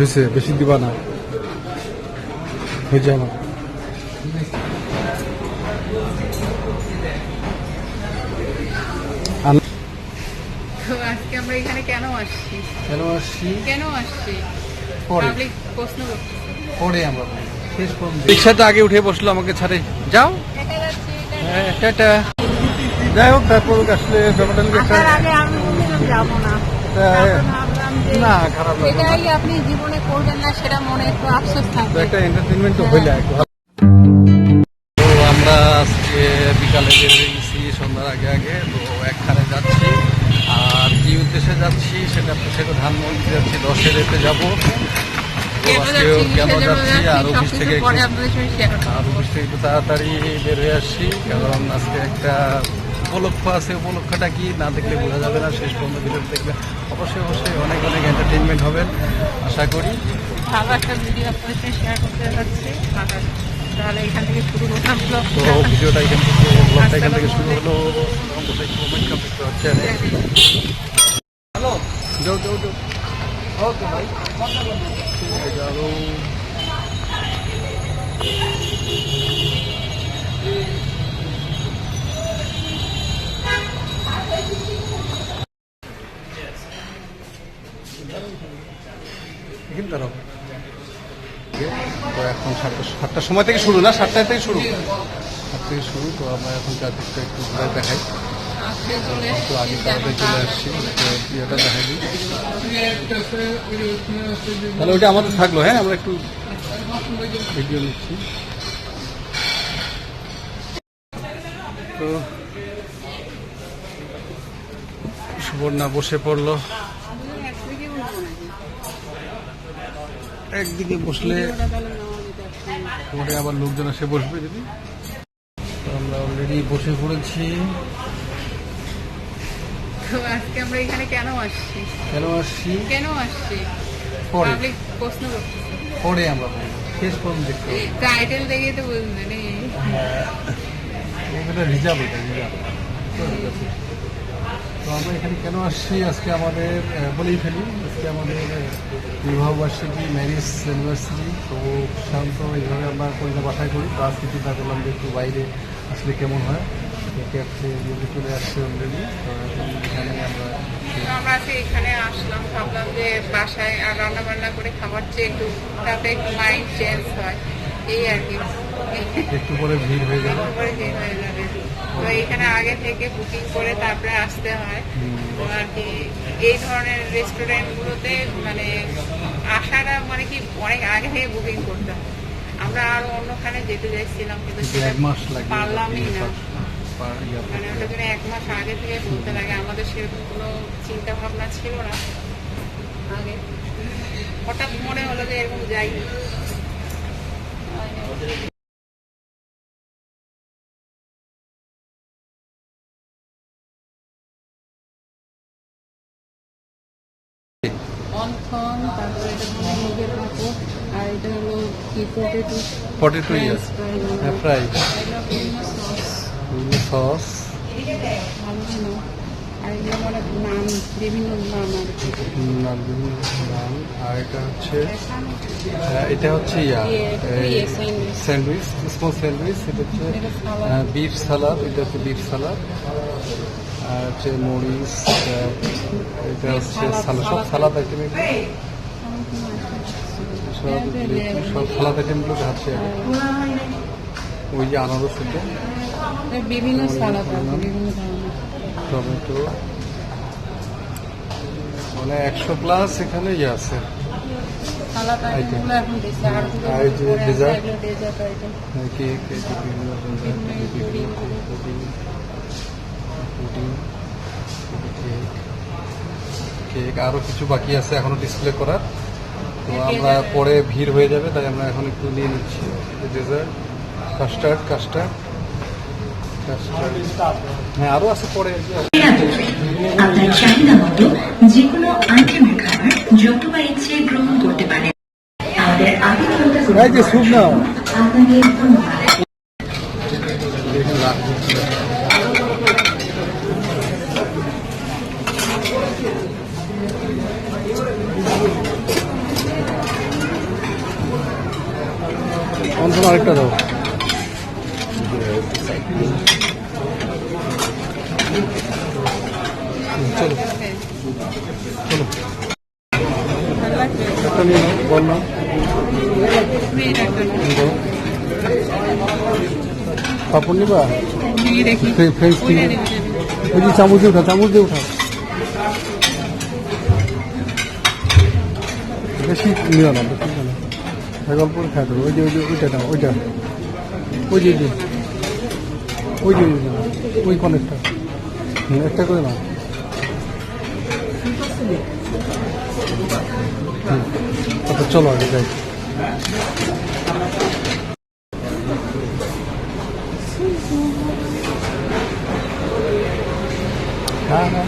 হয়েছে বেশি দিবা না। হয়েছে আমার। তো আজকে আমরা এখানে কেন আসছি? কেন আসছি? কেন প্রশ্ন পরে আমরা রিক্সাতে আগে উঠে বসল আমাকে ছাড়ে। যাও। হ্যাঁ টাটা। যাই হোক তারপর আসলে ব্যাপারটা না খারাপ লাগবে আপনি জীবনে করবেন না সেটা মনে একটু আফসোস থাকবে। একটা এন্টারটেনমেন্ট তো হইলে একটু তো আমরা আজকে বিকালে বের হয়ে গেছি সন্ধ্যার আগে আগে তো একখানে যাচ্ছি। আর কি উদ্দেশ্যে যাচ্ছি সেটা সেটা ধানমন্ডি যাচ্ছি দশের এতে যাব। কেন যাচ্ছি, আর অফিস থেকে। আর অফিস থেকে একটু তাড়াতাড়ি বের হয়ে আসছি কারণ আজকে একটা উপলক্ষ আছে উপলক্ষটা কি না দেখলে বোঝা যাবে না। শেষ পর্যন্ত ভিডিও দেখলে অবশ্যই অবশ্যই অনেক অনেক এন্টারটেনমেন্ট হবে আশা করি। ভালো একটা ভিডিও আপনাদের শেয়ার করতে যাচ্ছি। তাহলে এখান থেকে শুরু করলাম তো। ভিডিওটা এখান থেকে ব্লগটা এখান থেকে শুরু হলো। হ্যালো যাও যাও যাও। ওকে ভাই সময় থেকে শুরু না সাতটা থেকে শুরু? সাত থেকে শুরু তো আমরা এখন চারদিকটা একটু ঘুরে দেখাই। একটু আগে তাড়াতাড়ি চলে আসছি ইয়েটা দেখাই দিই তাহলে ওইটা আমাদের থাকল হ্যাঁ? আমরা একটু ভিডিও নিচ্ছি। তো সুবর্ণা বসে পড়ল? একদিকে বসলে পারে। আবার লোকজন এসে বসবে যদি। আমরা অলরেডি বসে পড়েছি। আজকে আমরা এখানে কেন আসছি? কেন আসছি? কেন আসছি। পাবলিক প্রশ্ন পরে আমরা। শেষ পর্যন্ত দেখতে টাইটেল দেখে তো বুঝবেন এটা রিজার্ভ এটা রিজার্ভ তো আমরা এখানে কেন আসছি? আজকে আমাদের বলেই ফেলি আজকে আমাদের বিবাহবার্ষিকী ম্যারিজ ইউনিভার্সিটি তো শান্ত এইভাবে আমরা কলিতা বাসায় করি। তো আজকে চিন্তা করলাম যে একটু বাইরে আসলে কেমন হয়। চলে আসছে অলরেডি এখানে আমরা আমরা আজকে এখানে আসলাম ভাবলাম যে বাসায় আর রান্না বান্না করে খাবার চেয়ে একটু তাতে একটু মাইন্ড চেঞ্জ হয়। এই আর কি। একটু পরে ভিড় হয়ে যাবে। যে হয়ে যাবে। তো এখানে আগে থেকে বুকিং করে তারপরে আসতে হয়। তো আর কি এই ধরনের রেস্টুরেন্টগুলোতে মানে আসাটা মানে কি অনেক আগে থেকে বুকিং করতে হয়। আমরা আরও অন্যখানে যেতে চাইছিলাম কিন্তু পারলামই না। মানে ওটার জন্য এক মাস আগে থেকে বলতে লাগে। আমাদের সেরকম কোনো চিন্তা ভাবনা ছিল না আগে। হঠাৎ মনে হলো যে এরকম যাই অন্থন তারপরে এটা হলো মুগের কাপড় আর এটা হলো কি পটেটো পটেটো ইয়া হ্যাঁ ফ্রাই সস আর বিভিন্ন এটা হচ্ছে এটা হচ্ছে ইয়া স্যান্ডউইচ। স্মল স্যান্ডউইচ এটা হচ্ছে বিফ সালাদ এটা হচ্ছে বিফ সালাদ আর হচ্ছে মরিচ এটা হচ্ছে সালাদ, সব সালাদ। আইটেম সব সব সালাদ আইটেমগুলো আছে ওই যে আনারস এটা বিভিন্ন সালাদ বিভিন্ন টমেটো। মানে একশো প্লাস এখানে ইয়ে আছে। সালাদ আইটেমগুলো এখন দিচ্ছে আর আর এই যে dessert? ডেজার্ট আইটেম কেক বিভিন্ন কেক আরও কিছু বাকি আছে এখনও ডিসপ্লে করার। তো আমরা পরে ভিড় হয়ে যাবে তাই আমরা এখন একটু নিয়ে নিচ্ছি ডেজার্ট কাস্টার্ড কাস্টার্ড হ্যাঁ আরও আছে পরে। আপনার চাহিদা মতো যে কোনো আইটেমের খাবার যতবার ইচ্ছে গ্রহণ করতে পারেন আমাদের নাও। আপনাকে ধন্যবাদ। আরেকটা দাও। চলো। চলো। একটা নিয়ে নাও, বল যাও। পাপড় নিবা? ফ্রেঞ্চ। ওই যে চামচ দিয়ে উঠা, চামচ দিয়ে উঠা। বেশি নিও না বেশি নিও না এক অল্প করে খাই দেবো ওই যে ওই যে ওইটা দাও ওইটা ওই যে ওই যে ওই যে ওই যে নাও। ওই কনেকটা হুম, একটা করে নাও হুম, তারপর চলো আগে যাই হ্যাঁ হ্যাঁ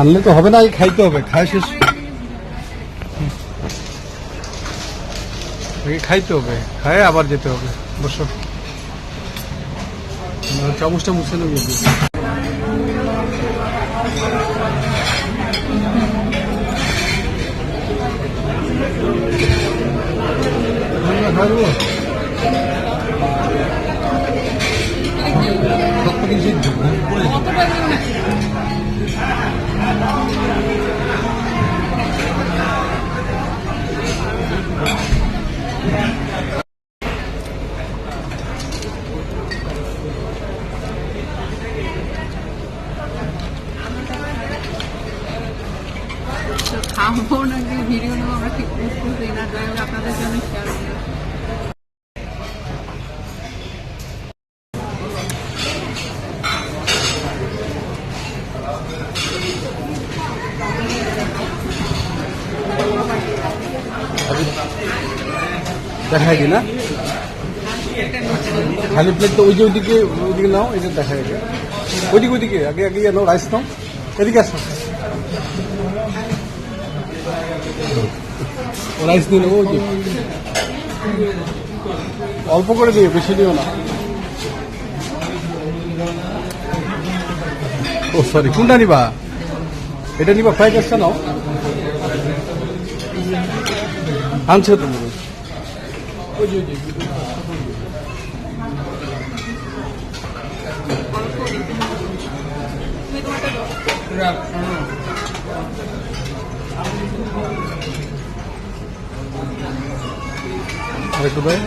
আনলে তো হবে না, এই খাইতে হবে খাই শেষ। খাইতে হবে, খায় আবার যেতে হবে, বসো। চামচটা মুছে নেবে। খাইবো। দেখাই দি না? খালি প্লেট তো ওই যে ওইদিকে ওইদিকে নাও এটা দেখা যায় ওইদিকে ওইদিকে, আগে আগে নাও রাইস নাও। এদিকে আসো। রাইস নিয়ে নেব ওই অল্প করে দিও, বেশি দিও না। ও সরি কোনটা নিবা? এটা নিবা ফ্রাইড রাইসটা নাও। আনছে তো মনে হয়। আরেকটু ভাই।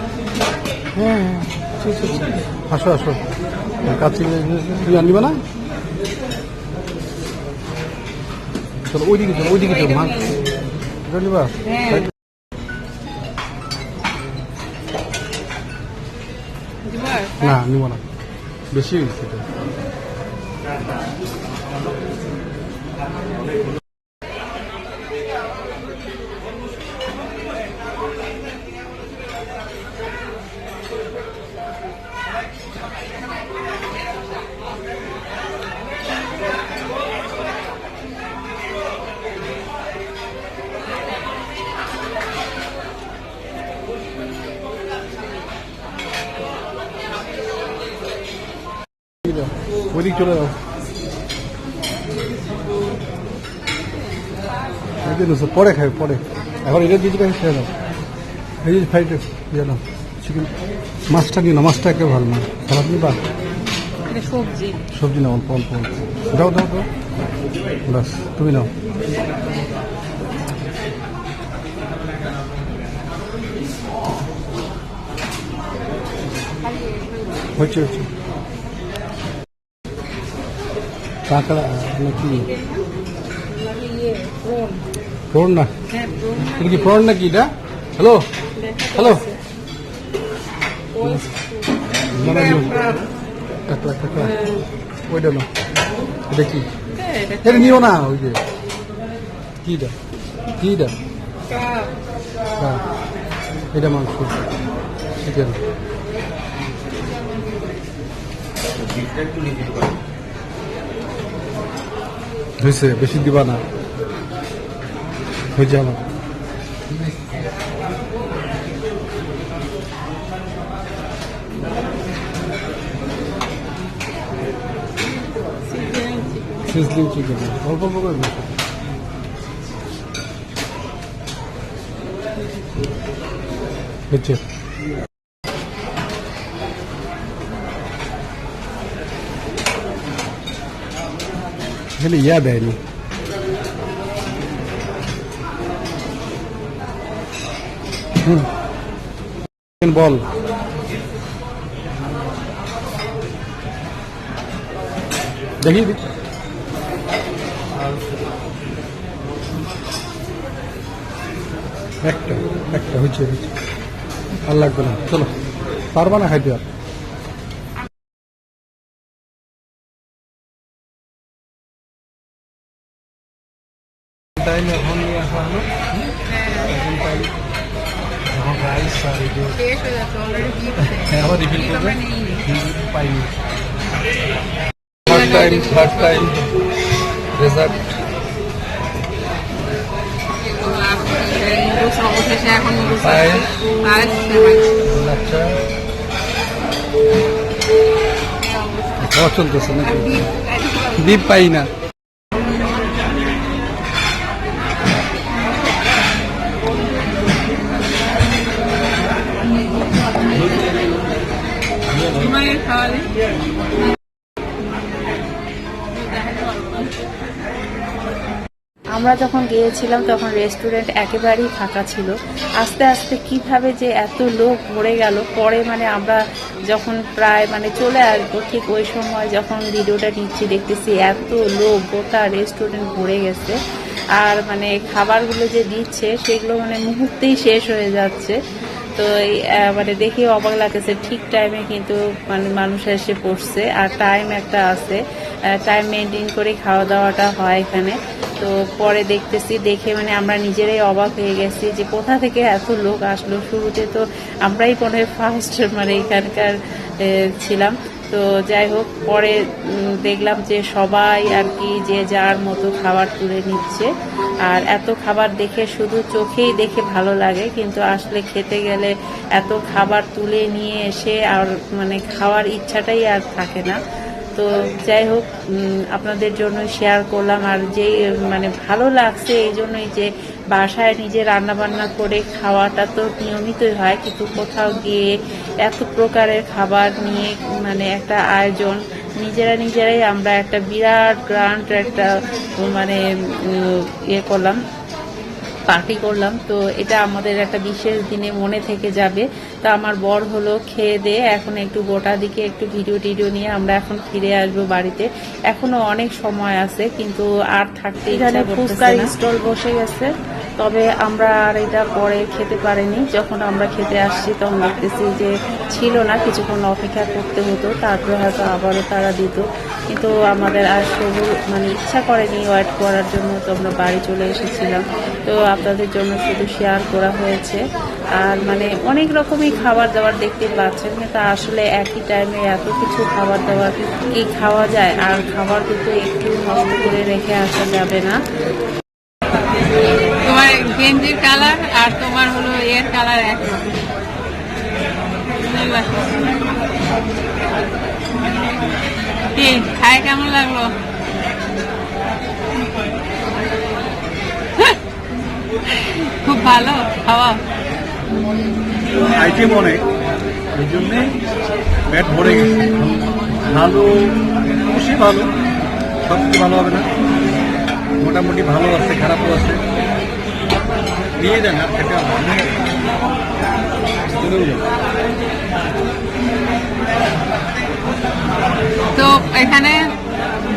হ্যাঁ হ্যাঁ। আসো আসো। কাছে তুই আনবি না? চলো ওইদিকে চলো ওইদিকে চলো, মা। এটা নিবা? না নিব না। বেশি হয়েছে ওইদিক চলে যাও। পরে খাবে পরে। এখন এটা দিয়ে দিকে খেয়ে দাও এই যে ফ্রাইড দিয়ে চিকেন মাছটা নিয়ে নাও মাছটা একে ভালো না। খারাপ নিবা সবজি। সবজি নাও অল্প অল্প অল্প। দাও দাও দাও। বাস তুমি নাও। হচ্ছে হচ্ছে কাঁকড়া নাকি প্রণ না হ্যাঁ প্রন এটা কি প্রণ নাকি এটা হ্যালো হ্যালো না না কাঁকড়া কাঁকড়া ওইটা না এটা কি এটা নিও না ওই যে কিটা কিটা হ্যাঁ এটা মাংস chicken Neyse Beşik Divan'a. Hocama. Sesli çekelim. Bak bak bak bak. Peki. দেয়নি। বল। দেখি। দেখি। একটা একটা হচ্ছে হচ্ছে আর লাগবে না। চলো পারবা না খাইতে আর? নিয়ে এখন রাইস আর শেষ হয়ে হ্যাঁ, আবার refill করবে? পাইনি। Third time third time result noodles অবশেষে এখন। আর আচ্ছা। খাওয়া চলতেছে নাকি? দ্বীপ পাই না। আমরা যখন গিয়েছিলাম, তখন রেস্টুরেন্ট একেবারেই ফাঁকা ছিল। আস্তে আস্তে কীভাবে যে এত লোক ভরে গেল, পরে মানে আমরা যখন প্রায় মানে চলে আসব, ঠিক ওই সময় যখন ভিডিওটা নিচ্ছি, দেখতেছি এত লোক গোটা রেস্টুরেন্ট ভরে গেছে। আর মানে খাবারগুলো যে দিচ্ছে, সেগুলো মানে মুহূর্তেই শেষ হয়ে যাচ্ছে। তো এই মানে দেখে অবাক লাগতেছে, ঠিক টাইমে কিন্তু মানে মানুষ এসে পড়ছে। আর টাইম একটা আছে টাইম মেনটেন করে খাওয়া দাওয়াটা হয় এখানে। তো পরে দেখতেছি, দেখে মানে আমরা নিজেরাই অবাক হয়ে গেছি যে কোথা থেকে এত লোক আসলো। শুরুতে তো আমরাই মনে হয় ফার্স্ট মানে এখানকার ছিলাম। তো যাই হোক, পরে দেখলাম যে সবাই আর কি যে যার মতো খাবার তুলে নিচ্ছে। আর এত খাবার দেখে শুধু চোখেই দেখে ভালো লাগে, কিন্তু আসলে খেতে গেলে এত খাবার তুলে নিয়ে এসে আর মানে খাওয়ার ইচ্ছাটাই আর থাকে না। তো যাই হোক আপনাদের জন্য শেয়ার করলাম আর যে মানে ভালো লাগছে এই জন্যই যে বাসায় নিজে রান্না বান্না করে খাওয়াটা তো নিয়মিতই হয়, কিন্তু কোথাও গিয়ে এত প্রকারের খাবার নিয়ে মানে একটা আয়োজন, নিজেরা নিজেরাই আমরা একটা বিরাট গ্রান্ড একটা মানে ইয়ে করলাম। পার্টি করলাম। তো এটা আমাদের একটা বিশেষ দিনে মনে থেকে যাবে। তো আমার বর হলো খেয়ে দিয়ে এখন একটু গোটা দিকে একটু ভিডিও টিডিও নিয়ে আমরা এখন ফিরে আসব বাড়িতে। এখনও অনেক সময় আছে কিন্তু আর থাকতে এখানে ফুচকার স্টল বসে গেছে। তবে আমরা আর এটা পরে খেতে পারিনি। যখন আমরা খেতে আসছি, তখন দেখতেছি যে ছিল না, কিছুক্ষণ অপেক্ষা করতে হতো। তারপরে হয়তো আবারও তারা দিত। কিন্তু আমাদের আর সবু মানে ইচ্ছা করেনি ওয়েট করার জন্য, তো আমরা বাড়ি চলে এসেছিলাম। তো আপনাদের জন্য শুধু শেয়ার করা হয়েছে। আর মানে অনেক রকমই খাবার দাবার দেখতে পাচ্ছেন, কিন্তু আসলে একই টাইমে এত কিছু খাবার দাবার কি খাওয়া যায়? আর খাবার দুটো একটু নষ্ট করে রেখে আসা যাবে না। গেঞ্জির কালার আর তোমার হলো এর কালার এক। কি, খায় কেমন লাগল? খুব ভালো খাওয়া আইটেম এই জন্যে ব্যাট ভরে গেছে। ভালো অবশ্যই ভালো সব ভালো হবে না। মোটামুটি ভালো আছে, খারাপও আছে। আর খেতে যান। তো এখানে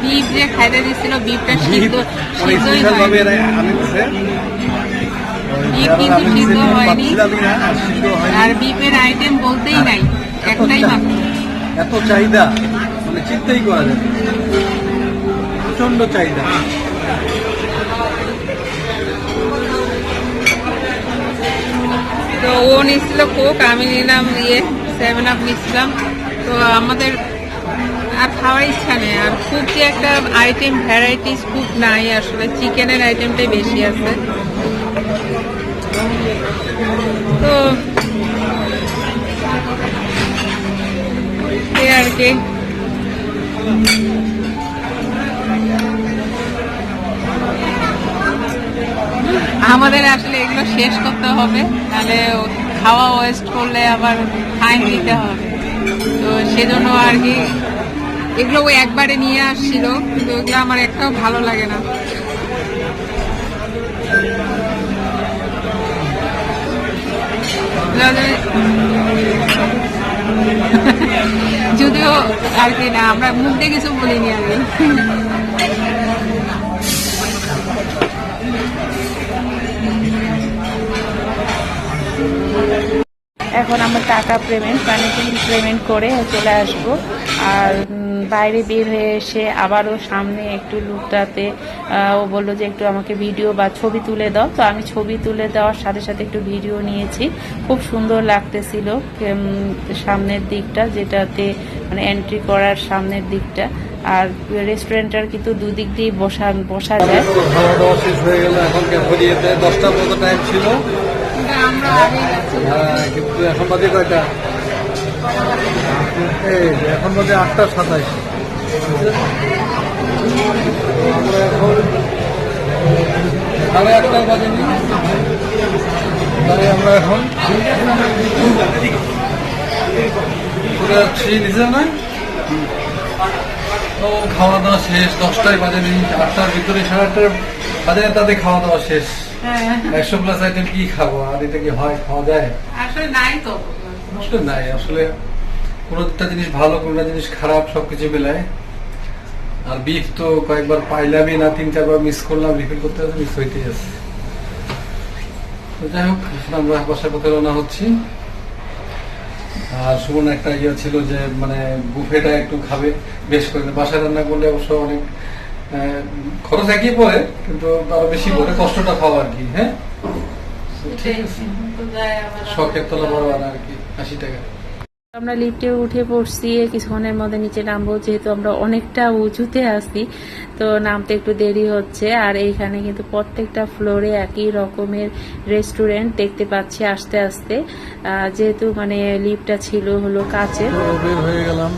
বিফ যে খাইতে দিচ্ছিল বিফটা সিদ্ধ সিদ্ধই হয়নি। বিফ কিন্তু সিদ্ধ হয়নি। না আর বিফের আইটেম বলতেই নাই। একটাই মাত্র। এত চাহিদা। মানে চিন্তাই করা যায় প্রচণ্ড চাহিদা। তো ও নিচ্ছিল কোক, আমি নিলাম ইয়ে সেভেন আপ নিচ্ছিলাম তো আমাদের আর খাওয়ার ইচ্ছা নেই। আর খুব যে একটা আইটেম ভ্যারাইটিস খুব নাই আসলে চিকেনের আইটেমটাই বেশি আছে। তো আর কি। আমাদের আসলে এগুলো শেষ করতে হবে। তাহলে খাওয়া ওয়েস্ট করলে আবার ফাইন দিতে হবে। তো সেজন্য আর কি এগুলো ও একবারে নিয়ে আসছিল, কিন্তু ওগুলো আমার একটাও ভালো লাগে না। যদিও আর কি না, আমরা মুখ কিছু বলিনি আগে। এখন আমার টাকা পেমেন্ট মানে পেমেন্ট করে চলে আসব। আর বাইরে বের হয়ে এসে আবারও সামনে একটু লুকটাতে ও বলল যে একটু আমাকে ভিডিও বা ছবি তুলে দাও। তো আমি ছবি তুলে দেওয়ার সাথে সাথে একটু ভিডিও নিয়েছি। খুব সুন্দর লাগতেছিল সামনের দিকটা, যেটাতে মানে এন্ট্রি করার সামনের দিকটা। আর রেস্টুরেন্টটার কিন্তু দুদিক দিয়ে বসা বসা যায়। হ্যাঁ, কিন্তু এখন বাজে কয়টা? এই এখন বাজে আটটা সাতাইশ আমরা এখন সাড়ে আটটা বাজেনি তাই আমরা এখন চলে যাচ্ছি নিজে না তো খাওয়া দাওয়া শেষ দশটায় বাজেনি আটটার ভিতরে সাড়ে আটটার বাজে তাদের খাওয়া দাওয়া শেষ। একশো প্লাস আইটেম কি খাব? আর এটা কি হয় খাওয়া যায়? আসলে নাই তো। আসলে নাই আসলে কোনোটা জিনিস ভালো কোনোটা জিনিস খারাপ সবকিছু মেলায়। আর বিফ তো কয়েকবার পাইলামই না তিন চারবার মিস করলাম রিফিল করতে হবে মিস হইতেই আছে। যাই হোক আমরা বাসার পথে রওনা হচ্ছি সুমন একটা ইয়ে ছিল যে মানে বুফেটা একটু খাবে বেশ করে বাসায় রান্না করলে অবশ্য অনেক খরচ একই পড়ে কিন্তু আরও বেশি পরে কষ্টটা খাওয়া আর কি হ্যাঁ? ঠিক আছে শখের তলা বড় আর কি আশি টাকা। আমরা লিফটে উঠে পড়ছি কিছুক্ষণের মধ্যে নিচে নামবো, যেহেতু আমরা অনেকটা উঁচুতে আছি, তো নামতে একটু দেরি হচ্ছে। আর এইখানে কিন্তু প্রত্যেকটা ফ্লোরে একই রকমের রেস্টুরেন্ট দেখতে পাচ্ছি আস্তে আস্তে। যেহেতু মানে লিফটটা ছিল হলো কাছে হয়ে গেলাম।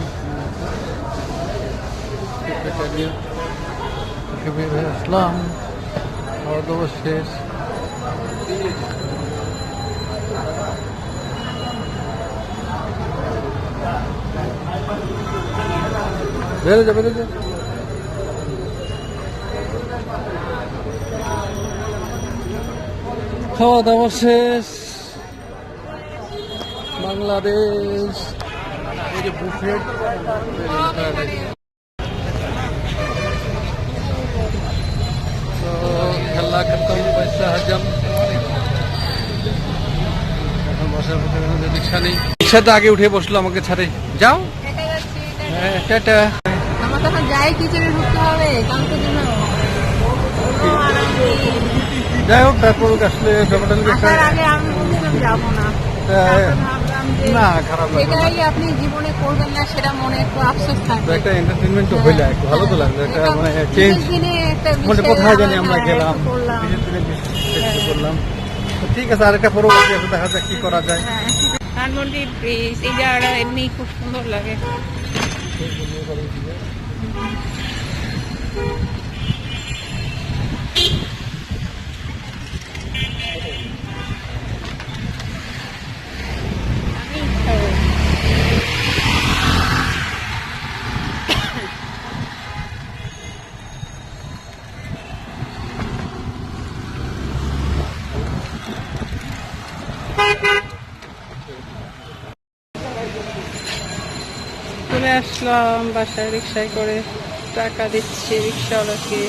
শেষ। বেরো যা বেরো খাওয়া দাওয়া শেষ। বাংলাদেশ। এই যে বুফেট তো খেলা খতম পয়সা হজম এখন বসার রিক্সা নেই রিক্সাতে আগে উঠে বসল আমাকে ছাড়ে। যাও। হ্যাঁ টাটা। আমার তো এখন যাই কিচেনে ঢুকতে হবে জন্য। যাই হোক তারপর আসলে ব্যাপারটা আগে আমি বলছিলাম যাব না। তা- তারপর ভাবলাম যে না খারাপ লাগবে আপনি জীবনে করবেন না সেটা মনে একটু আফসোস তো একটা এন্টারটেনমেন্ট তো হইলে একটু ভালো তো লাগল একটা মানে চেঞ্জ মানে কোথায় জানি আমরা হ্যাঁ, গেলাম বিশেষ দিনে বিশেষ করলাম। ঠিক আছে আরেকটা পরবর্তী দেখা যাক কি করা যায়। হ্যাঁ। ব্রিজ এই জায়গাটা এমনি খুব সুন্দর লাগে। চলে আসলাম বাসায় রিক্সায় করে টাকা দিচ্ছি রিক্সাওয়ালাকে